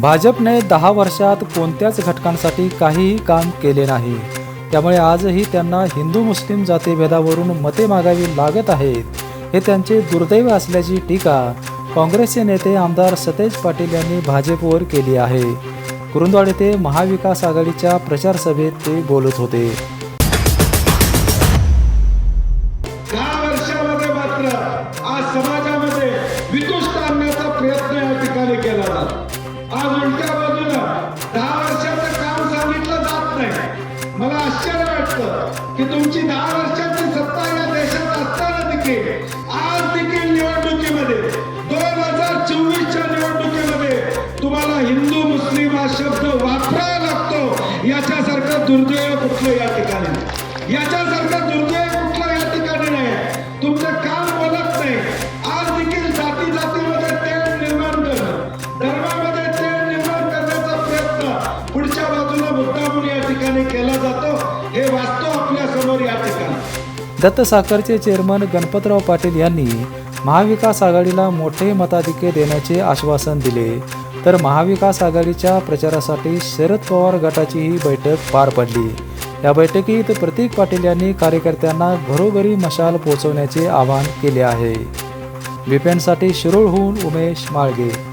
भाजपने दहा वर्षात कोणत्याच घटकांसाठी काहीही काम केले नाही. त्यामुळे आजही त्यांना हिंदू मुस्लिम जातीभेदावरून मते मागावी लागत आहेत हे त्यांचे दुर्दैव असल्याची टीका काँग्रेसचे नेते आमदार सतेज पाटील यांनी भाजपवर केली आहे. कुरुंदवाड येथे महाविकास आघाडीच्या प्रचार सभेत ते बोलत होते. मला आश्चर्य वाटतं की तुमची दहा वर्षाची सत्ता या देशात असताना देखील आज देखील निवडणुकीमध्ये दोन हजार चोवीसच्या निवडणुकीमध्ये तुम्हाला हिंदू मुस्लिम हा शब्द वापरावा लागतो याच्यासारखं दुर्दैव कुठलं या ठिकाणी नाही. याच्यासारखं दुर्दैव या केला जातो हे वास्तव आपल्यासमोर या ठिकाणी. दत्त साखरचे चेअरमन गणपतराव पाटील यांनी महाविकास आघाडीला मोठे मताधिक्य देण्याचे आश्वासन दिले. तर महाविकास आघाडीच्या प्रचारासाठी शरद पवार गटाची ही बैठक पार पडली. या बैठकीत प्रतीक पाटील यांनी कार्यकर्त्यांना घरोघरी मशाल पोहोचवण्याचे आवाहन केले आहे. बिपेनसाठी शिरोळहून उमेश माळगे.